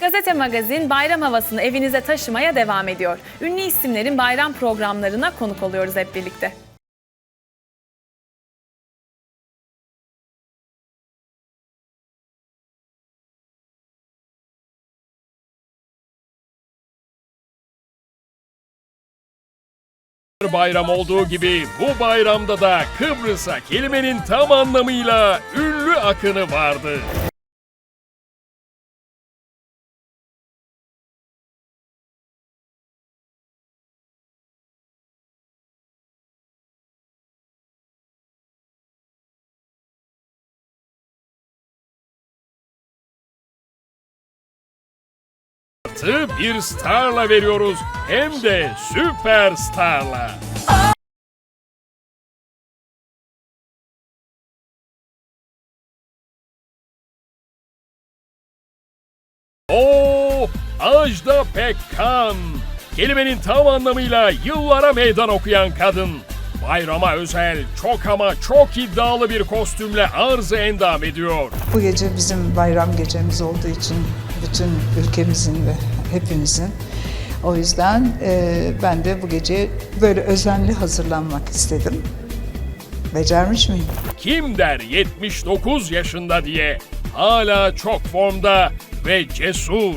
Gazete Magazin bayram havasını evinize taşımaya devam ediyor. Ünlü isimlerin bayram programlarına konuk oluyoruz hep birlikte. Her bayram olduğu gibi bu bayramda da Kıbrıs'a kelimenin tam anlamıyla ünlü akını vardı. Artı bir starla veriyoruz hem de süper starla. O Ajda Pekkan. Kelimenin tam anlamıyla yıllara meydan okuyan kadın. Bayrama özel, çok ama çok iddialı bir kostümle arzı endam ediyor. Bu gece bizim bayram gecemiz olduğu için bütün ülkemizin ve hepimizin. O yüzden e, ben de bu gece böyle özenli hazırlanmak istedim. Becermiş miyim? Kim der 79 yaşında diye hala çok formda ve cesur.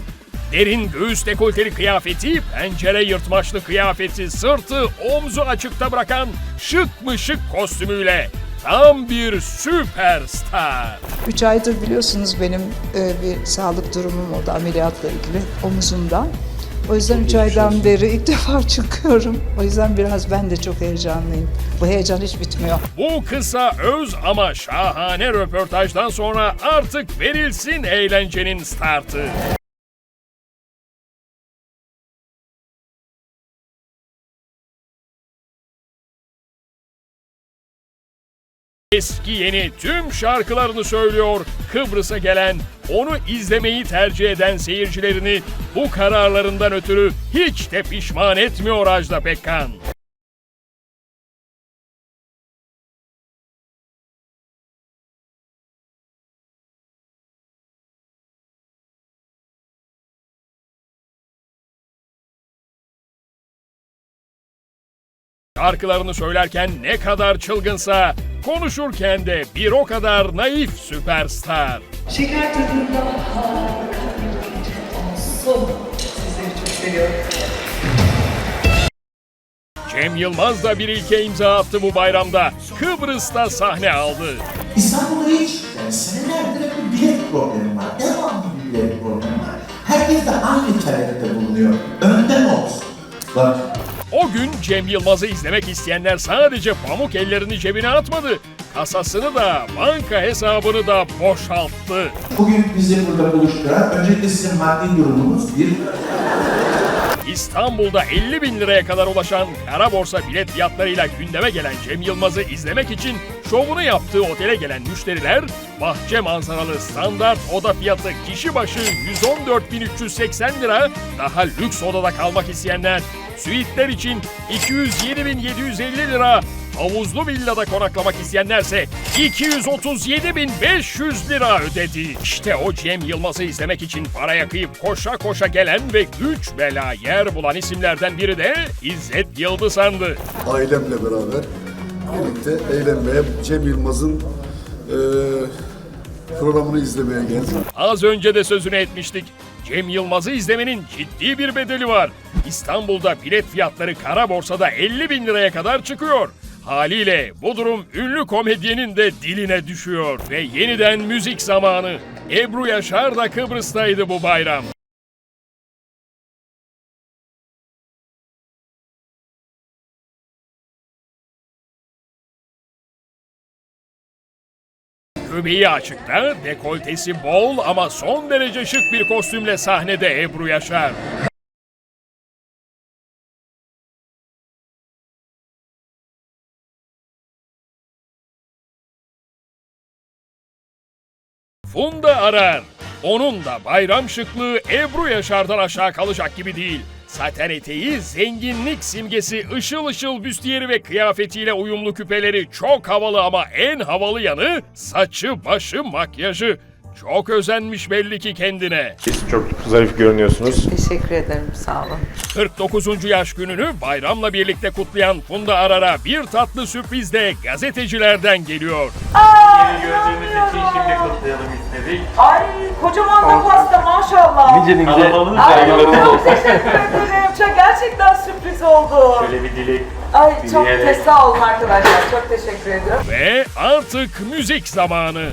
Derin göğüs dekolteli kıyafeti, pencere yırtmaçlı kıyafeti, sırtı omzu açıkta bırakan şık mı şık kostümüyle tam bir süperstar. Üç aydır biliyorsunuz benim e, bir sağlık durumum oldu ameliyatla ilgili omuzumdan. O yüzden üç aydan beri ilk defa çıkıyorum. O yüzden biraz ben de çok heyecanlıyım. Bu heyecan hiç bitmiyor. Bu kısa öz ama şahane röportajdan sonra artık verilsin eğlencenin startı. Eski yeni tüm şarkılarını söylüyor. Kıbrıs'a gelen, onu izlemeyi tercih eden seyircilerini bu kararlarından ötürü hiç de pişman etmiyor Ajda Pekkan. Şarkılarını söylerken ne kadar çılgınsa, konuşurken de bir o kadar naif süperstar. Şeker tadında harika bir gece olsun. Sizleri çok seviyorum. Cem Yılmaz da bir ilke imza attı bu bayramda. Kıbrıs'ta sahne aldı. İstanbul'da hiç yani senelerdir bir bilet problemi var. Devamlı bir bilet problemi var. Herkes de aynı talepte bulunuyor. Bak O gün Cem Yılmaz'ı izlemek isteyenler sadece pamuk ellerini cebine atmadı. Kasasını da, banka hesabını da boşalttı. bugün bizi burada buluşturan öncelikle sizin maddi durumunuz bir İstanbul'da 50 bin liraya kadar ulaşan kara borsa bilet fiyatlarıyla gündeme gelen Cem Yılmaz'ı izlemek için şovunu yaptığı otele gelen müşteriler bahçe manzaralı standart oda fiyatı kişi başı 114.380 lira, daha lüks odada kalmak isteyenler suitler için 207.750 lira, havuzlu villada konaklamak isteyenlerse 237.500 lira ödedi. İşte o Cem Yılmaz'ı izlemek için paraya kıyıp koşa koşa gelen ve güç bela yer bulan isimlerden biri de İzzet Yıldızhan'dı. ailemle beraber birlikte eğlenmeye Cem Yılmaz'ın eee, programını izlemeye geldim. Az önce de sözünü etmiştik. Cem Yılmaz'ı izlemenin ciddi bir bedeli var. İstanbul'da bilet fiyatları kara borsada 50 bin liraya kadar çıkıyor. Haliyle bu durum ünlü komedyenin de diline düşüyor. Ve yeniden müzik zamanı. Ebru Yaşar da Kıbrıs'taydı bu bayram. Göbeği açıkta, dekoltesi bol ama son derece şık bir kostümle sahnede Ebru Yaşar. Funda Arar. Onun da bayram şıklığı Ebru Yaşar'dan aşağı kalacak gibi değil. Saten eteği, zenginlik simgesi, ışıl ışıl büstiyeri ve kıyafetiyle uyumlu küpeleri çok havalı ama en havalı yanı saçı, başı, makyajı. Çok özenmiş belli ki kendine. Siz çok zarif görünüyorsunuz. Teşekkür ederim, sağ olun. 49. yaş gününü bayramla birlikte kutlayan Funda Arar'a bir tatlı sürpriz de gazetecilerden geliyor. Yeni gördüğümüz için şimdi kutlayalım istedik. Ay kocaman da pasta maşallah. Nice nice Ay çok teşekkür ederim. Çok gerçekten sürpriz oldu. Şöyle bir dilek. Ay çok dileyerek- sağ olun arkadaşlar. Çok teşekkür ediyorum. Ve artık müzik zamanı.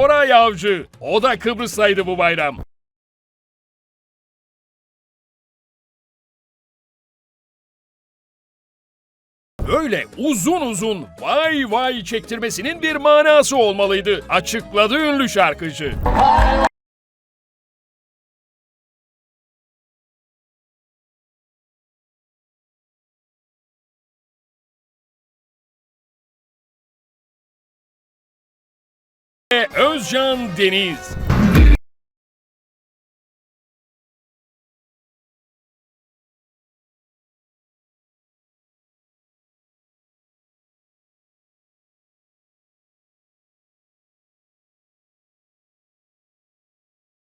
Koray Avcı, o da Kıbrıs'taydı bu bayram. Böyle uzun uzun vay vay çektirmesinin bir manası olmalıydı. Açıkladı ünlü şarkıcı. Özcan Deniz.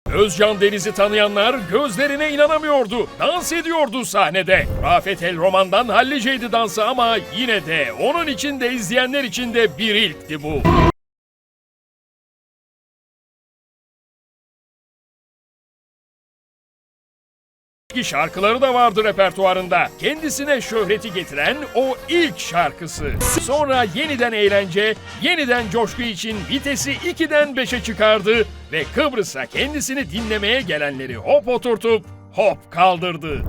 Özcan Deniz'i tanıyanlar gözlerine inanamıyordu. Dans ediyordu sahnede. Rafet El Roman'dan halliceydi dansı ama yine de onun için de izleyenler için de bir ilkti bu. Ki şarkıları da vardı repertuarında. Kendisine şöhreti getiren o ilk şarkısı. Sonra yeniden eğlence, yeniden coşku için vitesi 2'den 5'e çıkardı ve Kıbrıs'a kendisini dinlemeye gelenleri hop oturtup hop kaldırdı.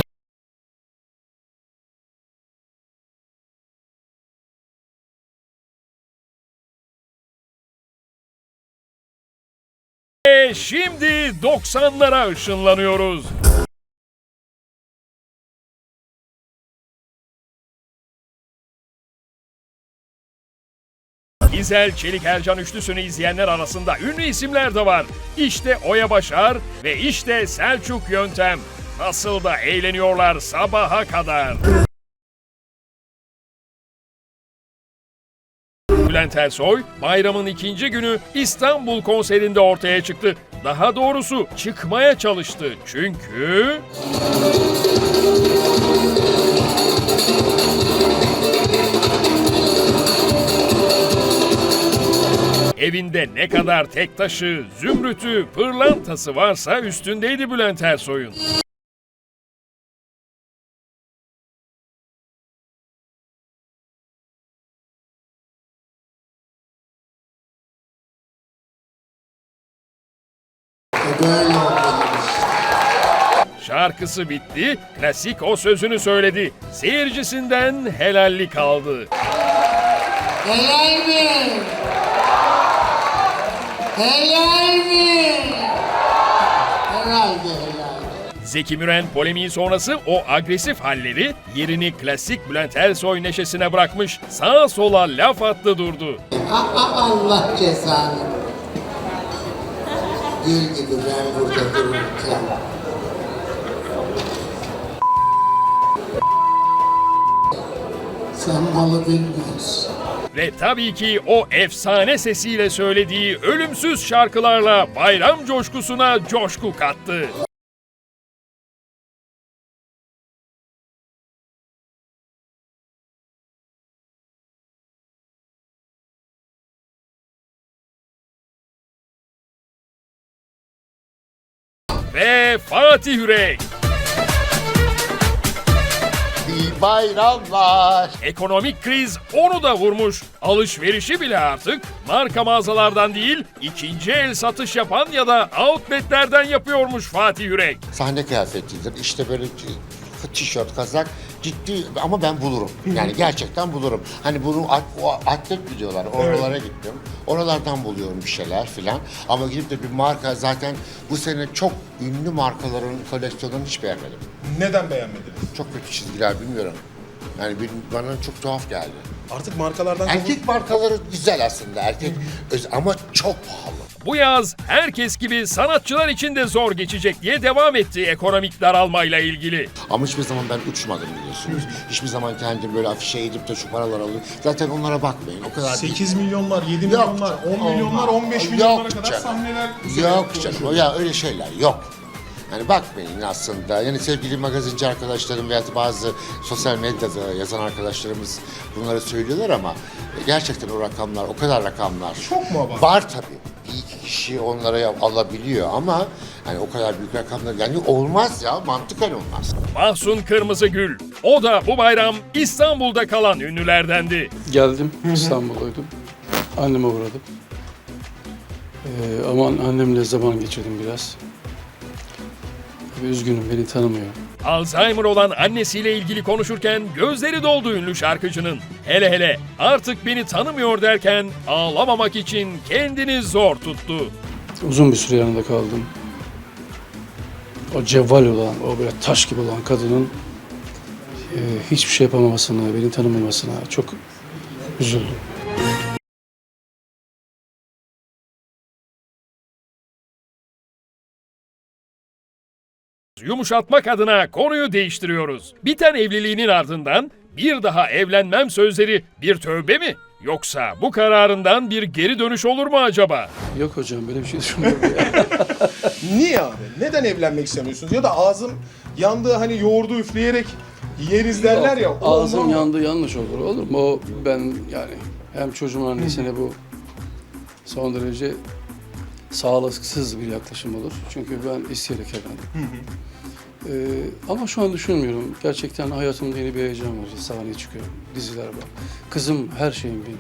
Şimdi 90'lara ışınlanıyoruz. İzel Çelik Ercan üçlüsünü izleyenler arasında ünlü isimler de var. İşte Oya Başar ve işte Selçuk Yöntem. Nasıl da eğleniyorlar sabaha kadar. Bülent Ersoy bayramın ikinci günü İstanbul konserinde ortaya çıktı. Daha doğrusu çıkmaya çalıştı. Çünkü... Evinde ne kadar tek taşı, zümrütü, pırlantası varsa üstündeydi Bülent Ersoy'un. Şarkısı bitti, klasik o sözünü söyledi. Seyircisinden helallik aldı. Helal mi? Helal mi? Herhalde helal. Zeki Müren polemiği sonrası o agresif halleri yerini klasik Bülent Ersoy neşesine bırakmış. Sağa sola laf attı durdu. Aa, Allah cezanı. Gül gibi ben burada dururken. Sen malı bilmiyorsun. Ve tabii ki o efsane sesiyle söylediği ölümsüz şarkılarla bayram coşkusuna coşku kattı. Ve Fatih Yürek. Bayramlar. Ekonomik kriz onu da vurmuş. Alışverişi bile artık marka mağazalardan değil, ikinci el satış yapan ya da outletlerden yapıyormuş Fatih Yürek. sahne kıyafetidir. İşte böyle tişört, kazak ciddi ama ben bulurum. Yani gerçekten bulurum. Hani bunu at- o atlet videolar oralara gittim. Oralardan buluyorum bir şeyler filan. Ama gidip de bir marka zaten bu sene çok ünlü markaların koleksiyonunu hiç beğenmedim. Neden beğenmediniz? Çok kötü çizgiler bilmiyorum. Yani bir- bana çok tuhaf geldi. Artık markalardan Erkek markaları güzel aslında erkek öz- ama çok pahalı. Bu yaz herkes gibi sanatçılar için de zor geçecek diye devam etti ekonomik daralmayla ilgili. Ama hiçbir zaman ben uçmadım biliyorsunuz. Hiçbir zaman kendim böyle afişe edip de şu paralar alayım. Zaten onlara bakmayın. O kadar değil. 8 milyonlar, 7 Yok milyonlar, canım, 10 milyonlar, olmaz. 15 Yok milyonlara kadar canım. sahneler Yok canım. Ya öyle şeyler yok. Yani bakmayın aslında. Yani sevgili magazinci arkadaşlarım veya bazı sosyal medyada yazan arkadaşlarımız bunları söylüyorlar ama gerçekten o rakamlar, o kadar rakamlar. Çok mu abartı? Var tabii. Bir iki kişi onlara alabiliyor ama yani o kadar büyük rakamlar yani olmaz ya mantıken olmaz. Mahsun Kırmızıgül. O da bu bayram İstanbul'da kalan ünlülerdendi. Geldim, İstanbul'daydım. Anneme uğradım. Ee, aman annemle zaman geçirdim biraz. Tabii üzgünüm, beni tanımıyor. Alzheimer olan annesiyle ilgili konuşurken gözleri doldu ünlü şarkıcının. Hele hele artık beni tanımıyor derken ağlamamak için kendini zor tuttu. Uzun bir süre yanında kaldım. O cevval olan, o böyle taş gibi olan kadının e, hiçbir şey yapamamasına, beni tanımamasına çok üzüldüm. Yumuşatmak adına konuyu değiştiriyoruz. Biten evliliğinin ardından bir daha evlenmem sözleri bir tövbe mi? Yoksa bu kararından bir geri dönüş olur mu acaba? Yok hocam, böyle bir şey düşünmüyorum ya. Niye abi? Neden evlenmek istemiyorsunuz? Ya da ağzım yandığı hani yoğurdu üfleyerek yeriz derler ya. o Ağzım yandı yanlış olur. Olur mu? O ben yani hem çocuğumun annesine bu son derece sağlıksız bir yaklaşım olur. Çünkü ben isteyerek evlendim. Ee, ama şu an düşünmüyorum. Gerçekten hayatımda yeni bir heyecan var. Sahneye çıkıyorum. Diziler var. Kızım her şeyim benim.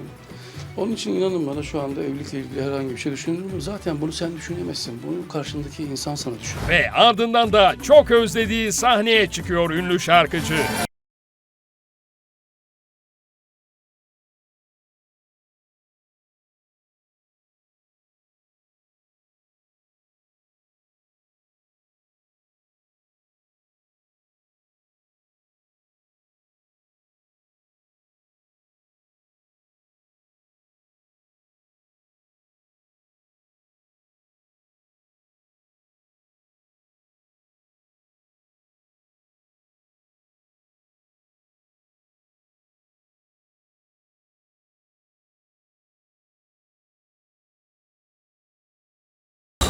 Onun için inanın bana şu anda evlilikle ilgili herhangi bir şey düşünüyorum. Zaten bunu sen düşünemezsin. Bunu karşındaki insan sana düşünüyor. Ve ardından da çok özlediği sahneye çıkıyor ünlü şarkıcı.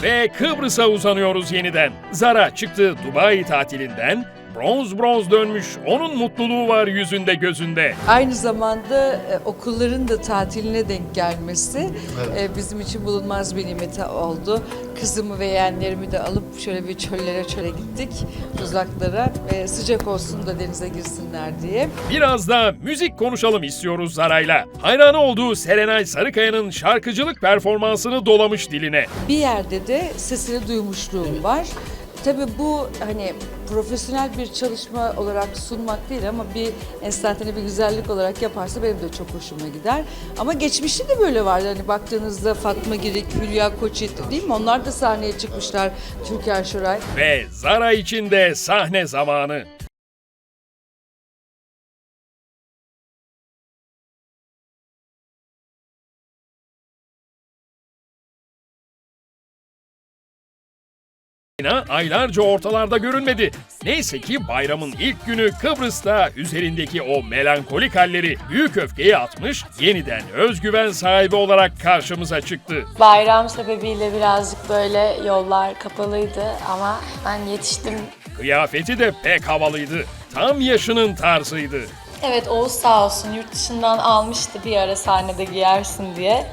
Ve Kıbrıs'a uzanıyoruz yeniden. Zara çıktı Dubai tatilinden. Bronz bronz dönmüş. Onun mutluluğu var yüzünde gözünde. Aynı zamanda e, okulların da tatiline denk gelmesi e, bizim için bulunmaz bir nimet oldu. Kızımı ve yeğenlerimi de alıp şöyle bir çöllere çöle gittik uzaklara ve sıcak olsun da denize girsinler diye. Biraz da müzik konuşalım istiyoruz Zara'yla. Hayranı olduğu Serenay Sarıkaya'nın şarkıcılık performansını dolamış diline. Bir yerde de sesini duymuşluğum var. Tabii bu hani profesyonel bir çalışma olarak sunmak değil ama bir enstantane bir güzellik olarak yaparsa benim de çok hoşuma gider. Ama geçmişte de böyle vardı. Hani baktığınızda Fatma Girik, Hülya Koçit değil mi? Onlar da sahneye çıkmışlar. Türker Şoray. Ve Zara için de sahne zamanı. Aylarca ortalarda görünmedi. Neyse ki bayramın ilk günü Kıbrıs'ta üzerindeki o melankolik halleri büyük öfkeye atmış, yeniden özgüven sahibi olarak karşımıza çıktı. Bayram sebebiyle birazcık böyle yollar kapalıydı ama ben yetiştim. Kıyafeti de pek havalıydı. Tam yaşının tarzıydı. Evet Oğuz sağ olsun yurt dışından almıştı bir ara sahnede giyersin diye.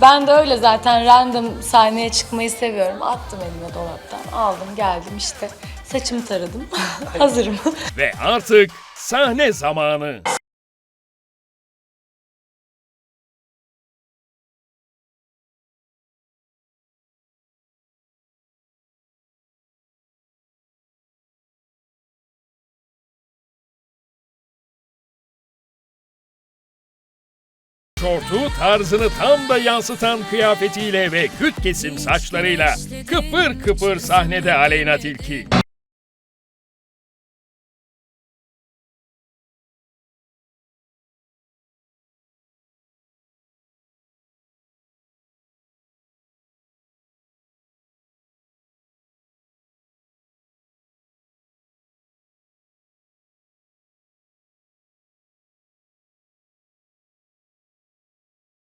Ben de öyle zaten random sahneye çıkmayı seviyorum. Attım elime dolaptan, aldım geldim işte. Saçımı taradım, hazırım. Ve artık sahne zamanı. Şortu tarzını tam da yansıtan kıyafetiyle ve küt kesim saçlarıyla kıpır kıpır sahnede Aleyna Tilki.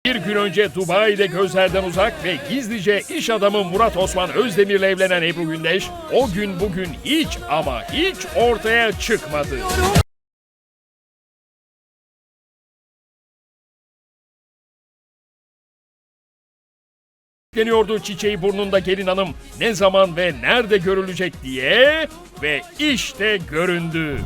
Bir gün önce Dubai'de gözlerden uzak ve gizlice iş adamı Murat Osman Özdemir'le evlenen Ebru Gündeş, o gün bugün hiç ama hiç ortaya çıkmadı. bekleniyordu çiçeği burnunda gelin hanım ne zaman ve nerede görülecek diye ve işte göründü.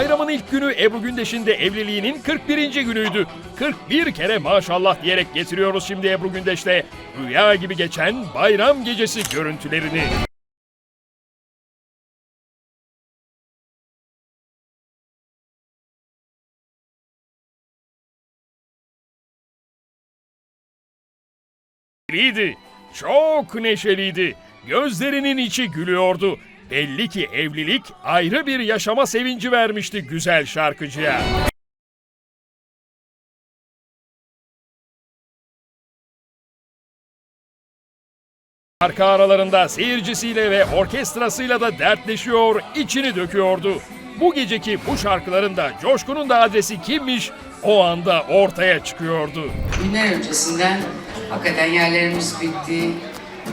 Bayramın ilk günü Ebru Gündeş'in de evliliğinin 41. günüydü. 41 kere maşallah diyerek getiriyoruz şimdi Ebru Gündeş'le rüya gibi geçen bayram gecesi görüntülerini. Çok neşeliydi. Gözlerinin içi gülüyordu. Belli ki evlilik ayrı bir yaşama sevinci vermişti güzel şarkıcıya. Arka aralarında seyircisiyle ve orkestrasıyla da dertleşiyor, içini döküyordu. Bu geceki bu şarkıların da Coşkun'un da adresi kimmiş o anda ortaya çıkıyordu. Günler öncesinden hakikaten yerlerimiz bitti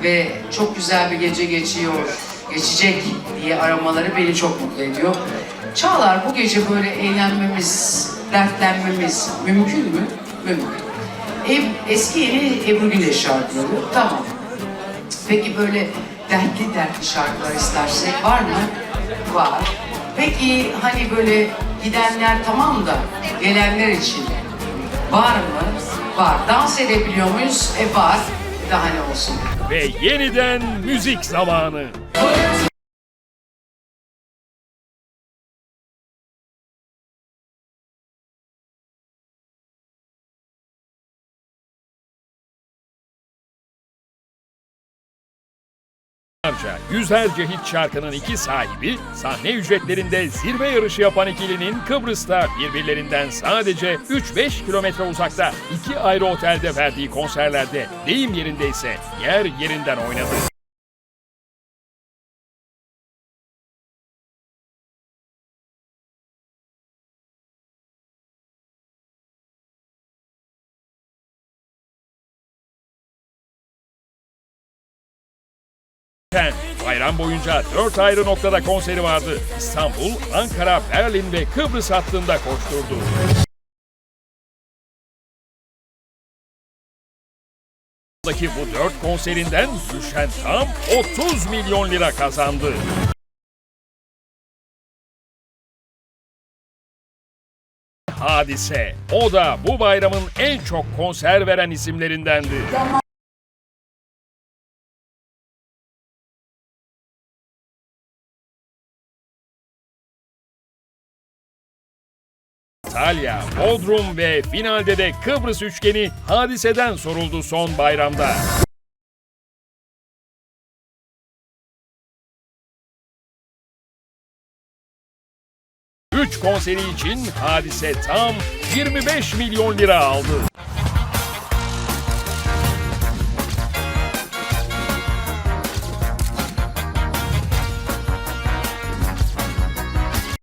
ve çok güzel bir gece geçiyor, geçecek diye aramaları beni çok mutlu ediyor. Çağlar bu gece böyle eğlenmemiz, dertlenmemiz mümkün mü? Mümkün. Ev, eski yeni Ebru Güneş şarkıları, tamam. Peki böyle dertli dertli şarkılar istersek var mı? Var. Peki hani böyle gidenler tamam da gelenler için var mı? Var. Dans edebiliyor muyuz? E var. Daha ne olsun. Ve yeniden müzik zamanı. Yüzlerce, yüzlerce hit şarkının iki sahibi, sahne ücretlerinde zirve yarışı yapan ikilinin Kıbrıs'ta birbirlerinden sadece 3-5 kilometre uzakta iki ayrı otelde verdiği konserlerde deyim yerindeyse yer yerinden oynadı. Bayram boyunca dört ayrı noktada konseri vardı. İstanbul, Ankara, Berlin ve Kıbrıs hattında koşturdu. Daki bu dört konserinden düşen tam 30 milyon lira kazandı. Hadise. O da bu bayramın en çok konser veren isimlerindendi. Antalya, Bodrum ve finalde de Kıbrıs üçgeni hadiseden soruldu son bayramda. Üç konseri için hadise tam 25 milyon lira aldı.